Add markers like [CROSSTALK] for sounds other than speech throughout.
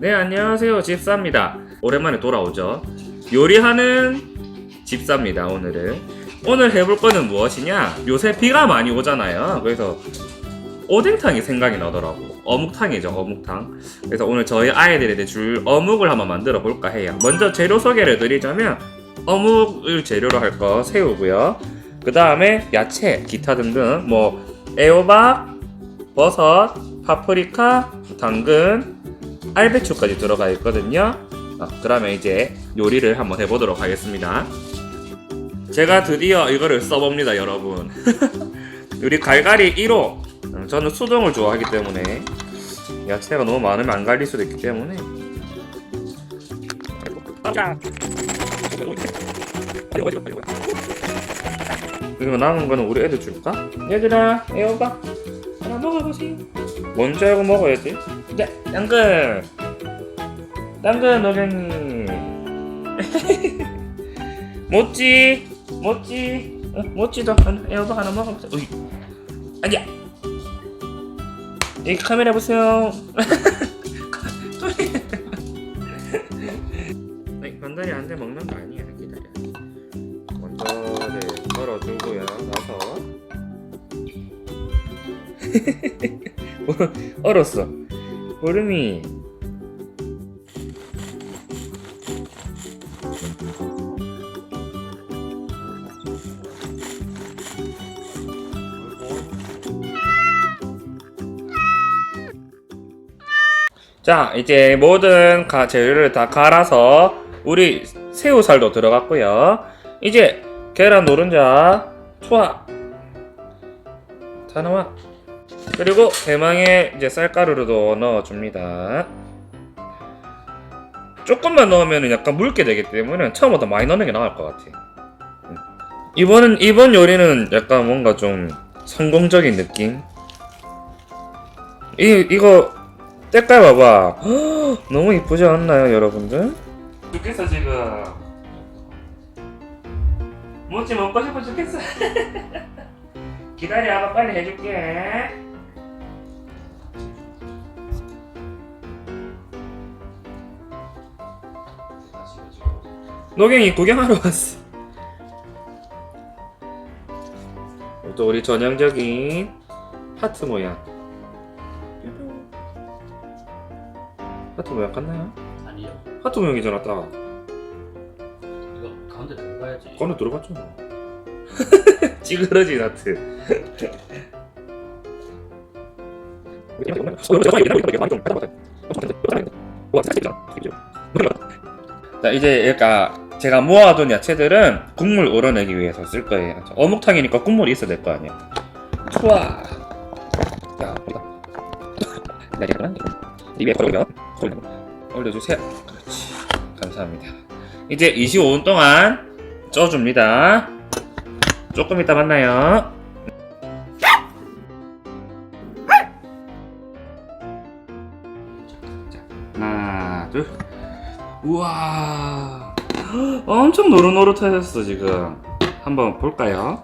네, 안녕하세요. 집사입니다. 오랜만에 돌아오죠. 요리하는 집사입니다, 오늘은. 오늘 해볼 거는 무엇이냐? 요새 비가 많이 오잖아요. 그래서 오뎅탕이 생각이 나더라고. 어묵탕이죠, 어묵탕. 그래서 오늘 저희 아이들에게 줄 어묵을 한번 만들어 볼까 해요. 먼저 재료 소개를 드리자면 어묵을 재료로 할 거 새우고요. 그 다음에 야채, 기타 등등 뭐 애호박, 버섯, 파프리카, 당근, 알배추까지 들어가 있거든요. 아, 그러면 이제 요리를 한번 해보도록 하겠습니다. 제가 드디어 이거를 써봅니다, 여러분. [LAUGHS] 우리 갈갈이 1호. 음, 저는 수동을 좋아하기 때문에 야채가 너무 많으면 안 갈릴 수도 있기 때문에. 이거 남은 거는 우리 애들 줄까? 얘들아, 애호박 하나 먹어보세요. 뭔지 알고 먹어야지. 야, 당근. 당근 노랭이. 모찌, 모찌, 어, 모찌도 하나, 애호박 하나 먹어보세요. 으이, 아니야. 여기 카메라 보세요. [LAUGHS] 아니, 반달이 안돼 먹는 거 아니야. 기다려. 네, 썰어주고요. 나서 [LAUGHS] 얼었어. 얼음이. 자, 이제 모든 가, 재료를 다 갈아서 우리 새우살도 들어갔고요. 이제 계란 노른자, 초아, 다 나와. 그리고 대망의 이제 쌀가루도 넣어줍니다. 조금만 넣으면 약간 묽게 되기 때문에 처음보다 많이 넣는 게 나을 것 같아. 음. 이번은 이번 요리는 약간 뭔가 좀 성공적인 느낌. 이 이거 때깔 봐봐. 헉, 너무 이쁘지 않나요, 여러분들? 죽겠어 지금. 모찌 먹고 싶어 죽겠어. [LAUGHS] 기다려, 아빠 빨리 해줄게. 노경이 구경하러 왔어. 또 우리 전형적인 하트 모양. 하트 모양 같나요? 아니요. 하트 모양이잖아, 딱. 이거 가운데 들어가야지. 건너 들어갔죠. [LAUGHS] 찌그러진 하트. 자 이제 그러니까 제가 모아둔 야채들은 국물 우러내기 위해서 쓸 거예요. 자, 어묵탕이니까 국물이 있어야 될 거 아니야. 좋아. 자, 우리가 내리면 입에 걸으면 올려주세요. 그렇지. 감사합니다. 이제 25분 동안 쪄줍니다. 조금 이따 만나요. 자, 하나, 둘. 우와. [GASPS] 엄청 노릇노릇해졌어, 지금. 한번 볼까요?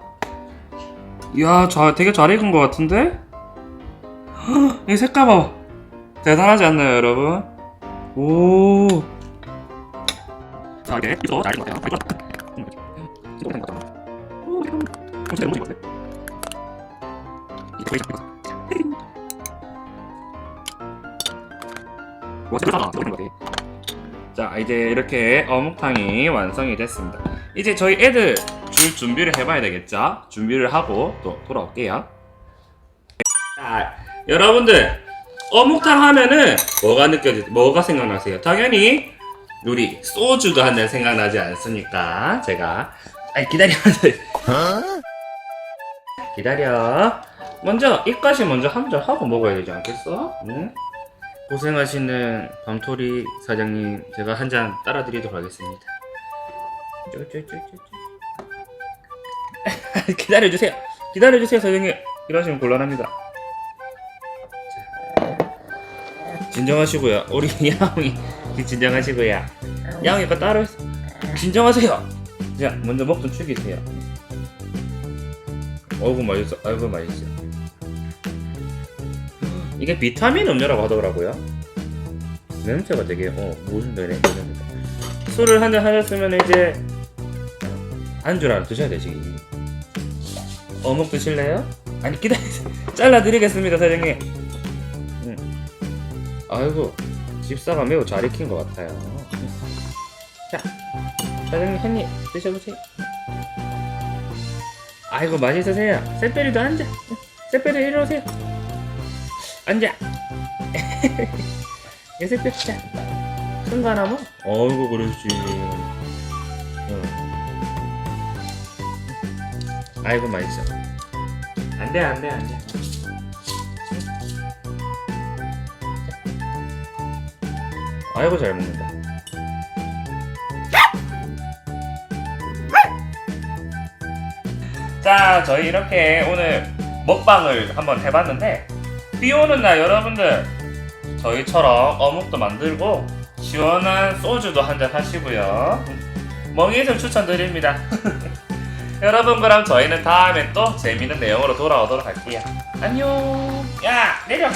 이야, 자, 되게 잘 익은 것 같은데? [GASPS] 이 색깔 봐. 대단하지 않나요, 여러분? 오. 자, 이게 이거 날것 같아요. 이거 이거 된것 같아. 오, 진짜 너무 좋은데. 이거 이거 와, 진짜 너무 좋은 것 같아. 자, 이제 이렇게 어묵탕이 완성이 됐습니다. 이제 저희 애들 줄 준비를 해봐야 되겠죠? 준비를 하고 또 돌아올게요. 자, 여러분들 어묵탕 하면은 뭐가 느껴지, 뭐가 생각나세요? 당연히 우리 소주가 한잔 생각나지 않습니까? 제가 아니 기다리면서 [LAUGHS] 기다려. 먼저 입가시 먼저 한 잔 하고 먹어야 되지 않겠어? 응? 고생하시는 밤토리 사장님 제가 한 잔 따라 드리도록 하겠습니다. 쪼쪼쪼쪼쪼. [LAUGHS] 기다려주세요. 기다려주세요 사장님. 이러시면 곤란합니다. 자, 진정하시고요. 우리 [LAUGHS] 야옹이 진정하시고요. 야옹이 거 따로 있어. 진정하세요. 자 먼저 목좀 축이세요. 어이구 맛있어. 아이고 맛있어. 이게 비타민 음료라고 하더라고요. 냄새가 되게 어 무슨 노래 술을 한 잔 하셨으면 이제 안주를 하나 드셔야 되지. 어묵 드실래요? 아니 기다리세요 [LAUGHS] 잘라드리겠습니다 사장님. 음. 아이고 집사가 매우 잘 익힌 것 같아요. 자 사장님 한 입 드셔보세요. 아이고 맛있으세요. 새빼리도 앉아. 새빼리 이리 오세요 앉아. 이 새빼리 자큰거 하나 먹어 어이구 그렇지. 응. 아이고 맛있어. 안 돼 안 돼 안 돼. 아이고 잘 먹는다. 자 저희 이렇게 오늘 먹방을 한번 해봤는데 비 오는 날 여러분들 저희처럼 어묵도 만들고 시원한 소주도 한잔 하시고요. 멍이좀 추천드립니다. [LAUGHS] 여러분 그럼 저희는 다음에 또 재밌는 내용으로 돌아오도록 할게요. 안녕. 야 내려